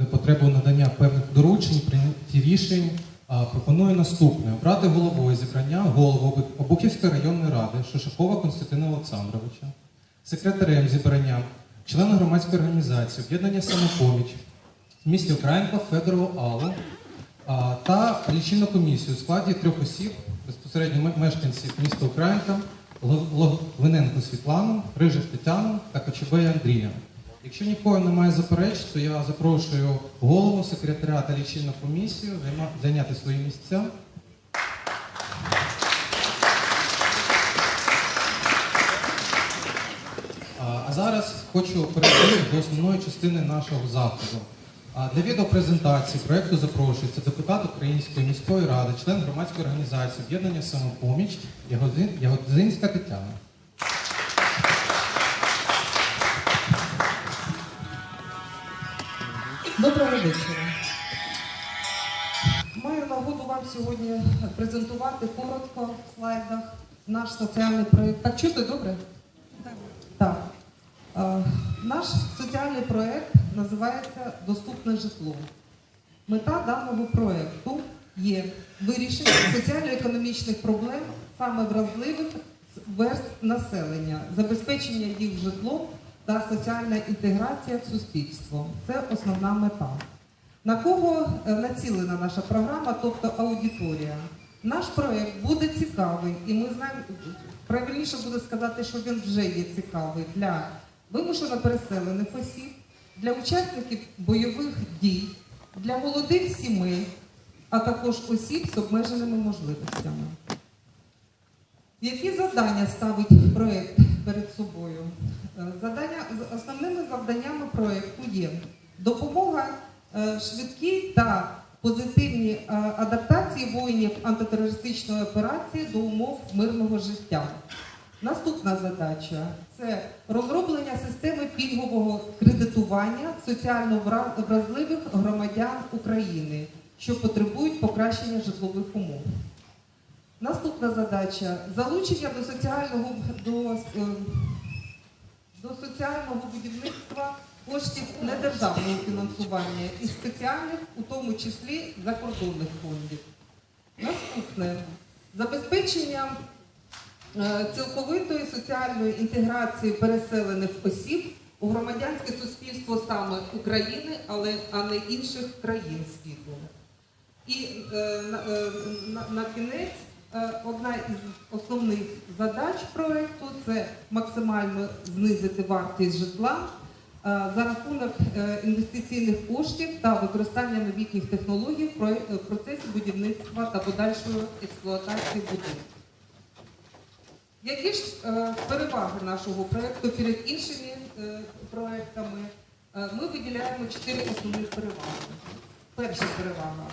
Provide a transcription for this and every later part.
де потребу надання певних доручень, прийняті рішень, пропоную наступне: обрати головою зібрання голову Обухівської районної ради Шишакова Константина Олександровича, секретарем зібрання, члена громадської організації, об'єднання самопоміч в місті Українка Федорову Аллу та лічильну комісію у складі трьох осіб, безпосередньо мешканців міста Українка, Логвиненко Світлану, Рижик Тетяну та Кочубея Андрія. Якщо нікого немає заперечень, то я запрошую голову, секретаря та лічильну комісію зайняти свої місця. А зараз хочу перейти до основної частини нашого заходу. Для відеопрезентації проєкту запрошується депутат Української міської ради, член громадської організації об'єднання самопоміч Ягодзин- Ягодзинська Тетяна. Вечора. Маю нагоду вам сьогодні презентувати коротко в слайдах наш соціальний проєкт. Так чути добре? Так. так. Е, наш соціальний проєкт називається Доступне житло. Мета даного проєкту є вирішення соціально-економічних проблем саме вразливих верств населення, забезпечення їх житлом та соціальна інтеграція в суспільство. Це основна мета. На кого е, націлена наша програма, тобто аудиторія? Наш проєкт буде цікавий, і ми знаємо, правильніше буде сказати, що він вже є цікавий для вимушено переселених осіб, для учасників бойових дій, для молодих сімей, а також осіб з обмеженими можливостями. Які завдання ставить проєкт перед собою? Е, Завдання, з- основними завданнями проєкту є допомога е, швидкій та позитивній е, адаптації воїнів антитерористичної операції до умов мирного життя. Наступна задача це розроблення системи пільгового кредитування соціально вразливих громадян України, що потребують покращення житлових умов. Наступна задача залучення до соціального до, до соціального будівництва коштів недержавного фінансування і спеціальних, у тому числі закордонних фондів. Наступне забезпечення е, цілковитої соціальної інтеграції переселених осіб у громадянське суспільство саме України, але а не інших країн світу. І е, на, е, на, на кінець одна із основних задач проекту це максимально знизити вартість житла е, за рахунок е, інвестиційних коштів та використання новітніх технологій в про- е, в процесі будівництва та подальшої експлуатації будинків. Які ж е, переваги нашого проєкту перед іншими е, проєктами? Е, ми виділяємо чотири основних переваги. Перша перевага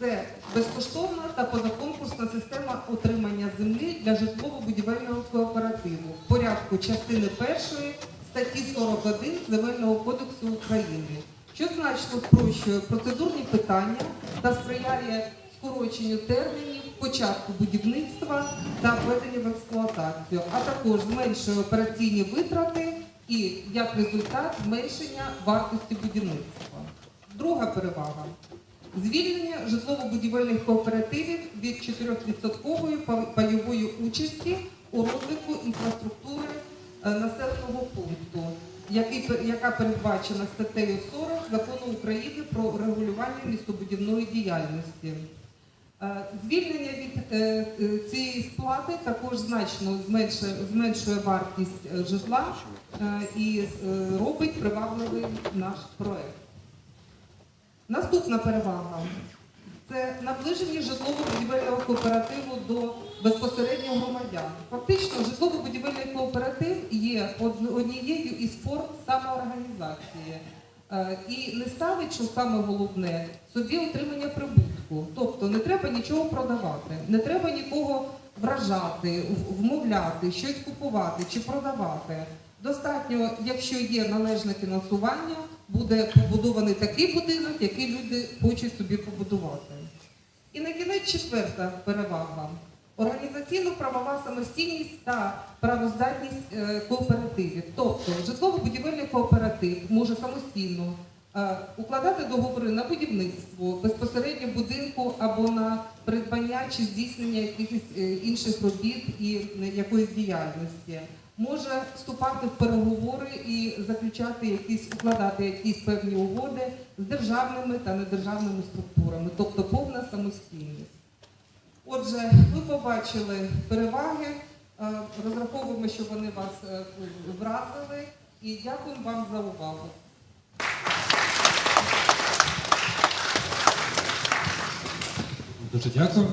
це безкоштовна та позаконкурсна система отримання землі для житлово-будівельного кооперативу в порядку частини першої статті 41 Земельного кодексу України, що значно спрощує процедурні питання та сприяє скороченню термінів початку будівництва та введення в експлуатацію, а також зменшує операційні витрати і як результат зменшення вартості будівництва. Друга перевага звільнення житлово-будівельних кооперативів від 4% пайової участі у розвитку інфраструктури е, населеного пункту, яка передбачена статтею 40 закону України про регулювання містобудівної діяльності. Е, Звільнення від е, цієї сплати також значно зменшує, вартість житла і робить привабливий наш проект. Наступна перевага це наближення житлово-будівельного кооперативу до безпосередньо громадян. Фактично, житлово-будівельний кооператив є однією із форм самоорганізації Е, і не ставить, що саме головне, собі отримання прибутку. Тобто не треба нічого продавати, не треба нікого вражати, вмовляти, щось купувати чи продавати. Достатньо, якщо є належне фінансування, буде побудований такий будинок, який люди хочуть собі побудувати. І на кінець четверта перевага. Організаційно-правова самостійність та правоздатність е, кооперативів. Тобто житлово-будівельний кооператив може самостійно Е, Укладати договори на будівництво безпосередньо будинку або на придбання чи здійснення якихось е, інших робіт і якоїсь діяльності. Може вступати в переговори і заключати якісь, укладати якісь певні угоди з державними та недержавними структурами, тобто повна самостійність. Отже, ви побачили переваги, е, розраховуємо, що вони вас е, вразили, і дякуємо вам за увагу. Дуже дякую.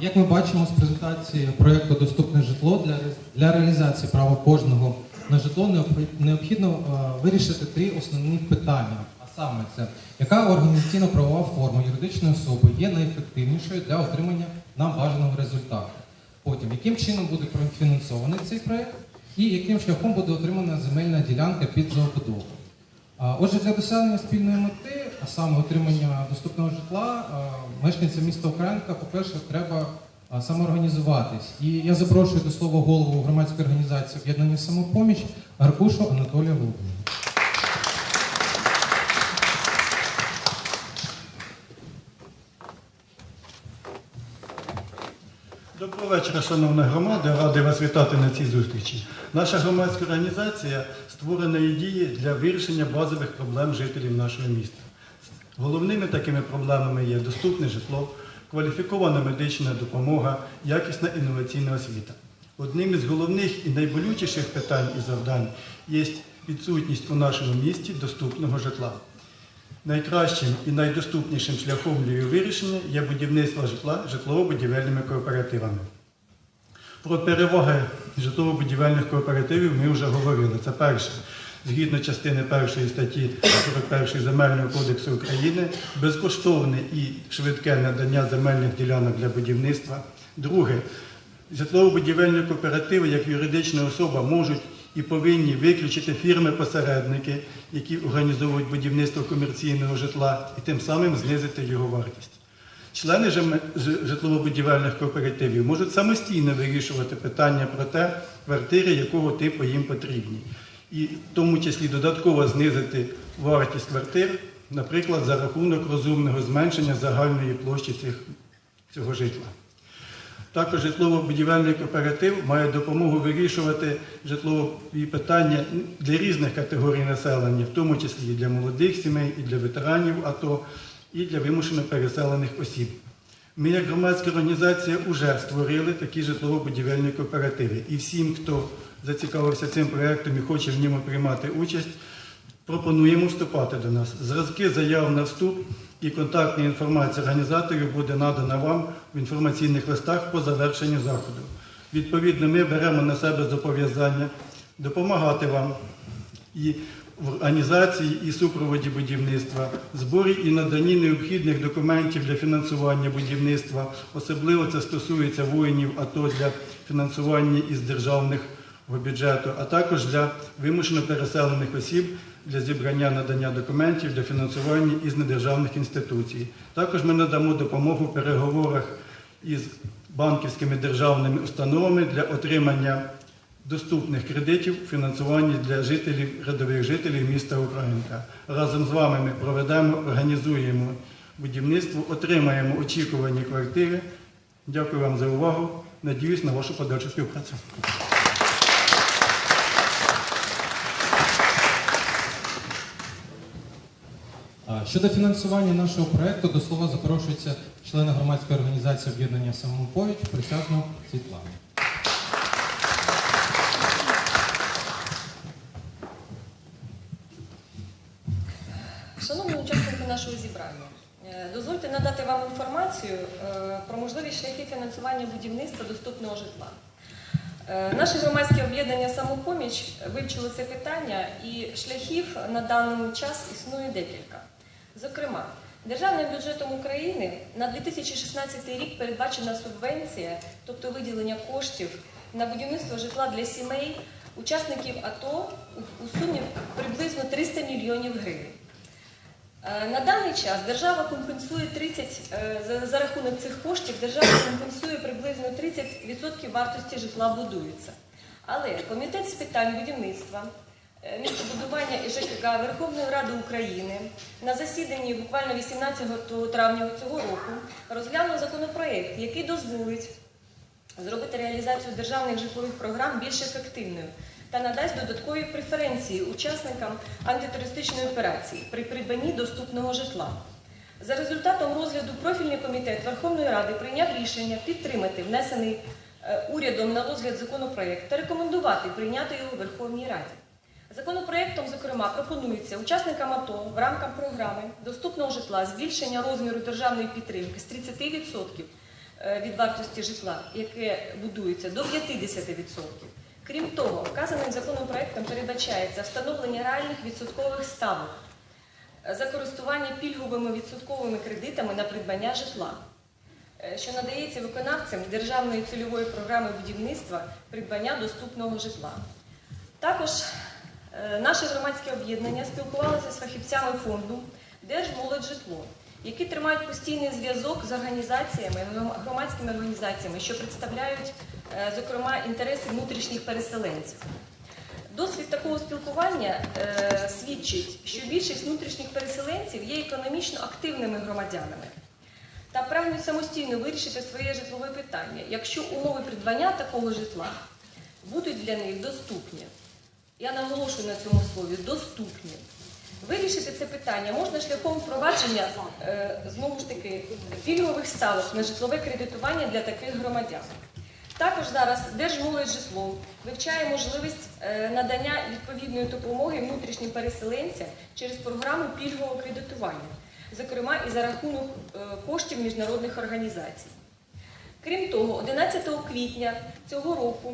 Як ми бачимо з презентації проєкту Доступне житло для, для реалізації права кожного на житло необхідно вирішити три основні питання. А саме це, яка організаційно-правова форма юридичної особи є найефективнішою для отримання нам бажаного результату? Потім, яким чином буде профінансований цей проєкт і яким шляхом буде отримана земельна ділянка під забудову. Отже, для досягнення спільної мети, а саме отримання доступного житла, мешканцям міста Українка, по-перше, треба самоорганізуватись. І я запрошую до слова голову громадської організації об'єднання самопоміч Аркушу Анатолія Володимировича. Доброго вечора, шановна громада. Радий вас вітати на цій зустрічі. Наша громадська організація створена ідеї для вирішення базових проблем жителів нашого міста. Головними такими проблемами є доступне житло, кваліфікована медична допомога, якісна інноваційна освіта. Одним із головних і найболючіших питань і завдань є відсутність у нашому місті доступного житла. Найкращим і найдоступнішим шляхом для його вирішення є будівництво житла житлово-будівельними кооперативами. Про переваги житлово-будівельних кооперативів ми вже говорили. Це перше. Згідно частини першої статті 41 Земельного кодексу України, безкоштовне і швидке надання земельних ділянок для будівництва. Друге, житлово-будівельні кооперативи як юридична особа можуть і повинні виключити фірми-посередники, які організовують будівництво комерційного житла, і тим самим знизити його вартість. Члени житлово-будівельних кооперативів можуть самостійно вирішувати питання про те, квартири якого типу їм потрібні, і в тому числі додатково знизити вартість квартир, наприклад, за рахунок розумного зменшення загальної площі цих, цього житла. Також житлово-будівельний кооператив має допомогу вирішувати житлові питання для різних категорій населення, в тому числі і для молодих сімей, і для ветеранів АТО, і для вимушено переселених осіб. Ми, як громадська організація, вже створили такі житлово-будівельні кооперативи. І всім, хто зацікавився цим проєктом і хоче в ньому приймати участь, пропонуємо вступати до нас. Зразки заяв на вступ і контактна інформація організаторів буде надана вам в інформаційних листах по завершенню заходу. Відповідно, ми беремо на себе зобов'язання допомагати вам і в організації і супроводі будівництва, зборі і наданні необхідних документів для фінансування будівництва. Особливо це стосується воїнів АТО для фінансування із державного бюджету, а також для вимушено переселених осіб для зібрання надання документів для фінансування із недержавних інституцій. Також ми надамо допомогу в переговорах із банківськими державними установами для отримання доступних кредитів фінансування для жителів, рядових жителів міста Українка. Разом з вами ми проведемо, організуємо будівництво, отримаємо очікувані квартири. Дякую вам за увагу. Надіюсь на вашу подальшу співпрацю. Щодо фінансування нашого проєкту, до слова запрошується члени громадської організації об'єднання самопоміч присяжну Світлану. Шановні учасники нашого зібрання, е, дозвольте надати вам інформацію е, про можливість шляхи фінансування будівництва доступного житла. Е, Наше громадське об'єднання самопоміч вивчило це питання, і шляхів на даний час існує декілька. Зокрема, Державним бюджетом України на 2016 рік передбачена субвенція, тобто виділення коштів на будівництво житла для сімей, учасників АТО у- сумі приблизно 300 мільйонів гривень. Е, На даний час держава компенсує 30, е, за, за рахунок цих коштів держава компенсує приблизно 30% вартості житла будується. Але комітет з питань будівництва містобудування і ЖКГ Верховної Ради України на засіданні буквально 18 травня цього року розглянув законопроект, який дозволить зробити реалізацію державних житлових програм більш ефективною та надасть додаткові преференції учасникам антитерористичної операції при придбанні доступного житла. За результатом розгляду профільний комітет Верховної Ради прийняв рішення підтримати внесений е, урядом на розгляд законопроект та рекомендувати прийняти його у Верховній Раді. Законопроектом, зокрема, пропонується учасникам АТО в рамках програми доступного житла збільшення розміру державної підтримки з 30% е, від вартості житла, яке будується, до 50%. Крім того, вказаним законопроектом передбачається встановлення реальних відсоткових ставок е, за користування пільговими відсотковими кредитами на придбання житла, е, що надається виконавцям державної цільової програми будівництва придбання доступного житла. Також наше громадське об'єднання спілкувалося з фахівцями фонду Держмолоджитло, які тримають постійний зв'язок з організаціями, громадськими організаціями, що представляють, е, зокрема, інтереси внутрішніх переселенців. Досвід такого спілкування е, свідчить, що більшість внутрішніх переселенців є економічно активними громадянами та прагнуть самостійно вирішити своє житлове питання, якщо умови придбання такого житла будуть для них доступні. Я наголошую на цьому слові доступні. Вирішити це питання можна шляхом впровадження е, знову ж таки пільгових ставок на житлове кредитування для таких громадян. Також зараз Держмолоджитло вивчає можливість е, надання відповідної допомоги внутрішнім переселенцям через програму пільгового кредитування, зокрема і за рахунок е, коштів міжнародних організацій. Крім того, 11 квітня цього року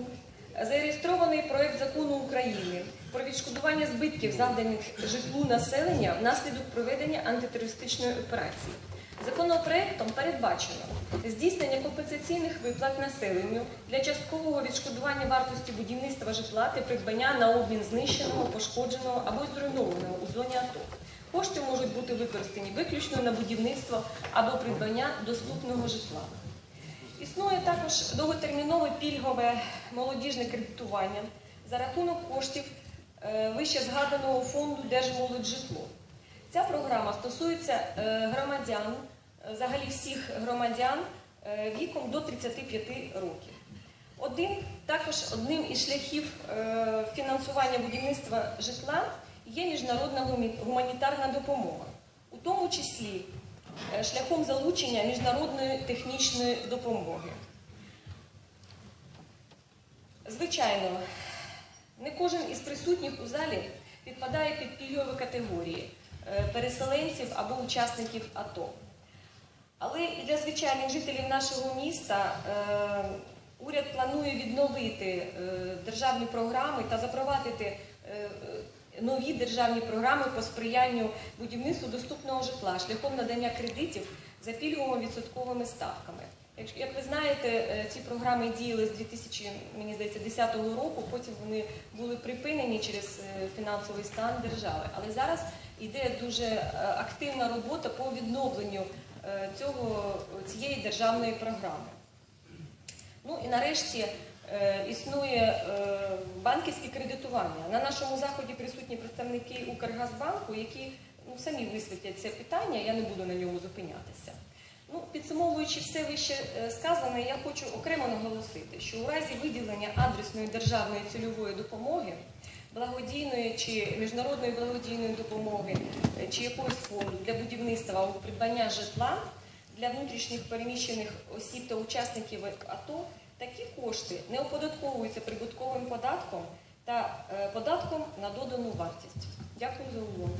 зареєстрований проект закону України про відшкодування збитків, завданих житлу населення внаслідок проведення антитерористичної операції. Законопроектом передбачено здійснення компенсаційних виплат населенню для часткового відшкодування вартості будівництва житла та придбання на обмін знищеного, пошкодженого або зруйнованого у зоні АТО. Кошти можуть бути використані виключно на будівництво або придбання доступного житла. Існує також довготермінове пільгове молодіжне кредитування за рахунок коштів е, вище згаданого фонду Держмолоджитло. Ця програма стосується е, громадян, е, взагалі всіх громадян віком до 35 років. Один, також одним із шляхів фінансування будівництва житла є міжнародна гуманітарна допомога, у тому числі шляхом залучення міжнародної технічної допомоги. Звичайно, не кожен із присутніх у залі підпадає під пільгові категорії е, переселенців або учасників АТО. Але і для звичайних жителів нашого міста е, уряд планує відновити е, державні програми та запровадити е, е, нові державні програми по сприянню будівництву доступного житла шляхом надання кредитів за пільговими відсотковими ставками. Як, ви знаєте, е, ці програми діяли з 2000, мені здається, 10 року, потім вони були припинені через е, фінансовий стан держави. Але зараз йде дуже е, активна робота по відновленню цього, цієї державної програми. Ну і нарешті існує е, банківське кредитування. На нашому заході присутні представники Укргазбанку, які ну, самі висвітлять це питання, я не буду на ньому зупинятися. Ну, підсумовуючи все вище е, сказане, я хочу окремо наголосити, що у разі виділення адресної державної цільової допомоги, благодійної чи міжнародної благодійної допомоги, е, чи якогось фонду для будівництва або придбання житла для внутрішніх переміщених осіб та учасників АТО, Такі кошти не оподатковуються прибутковим податком та е, податком на додану вартість. Дякую за увагу.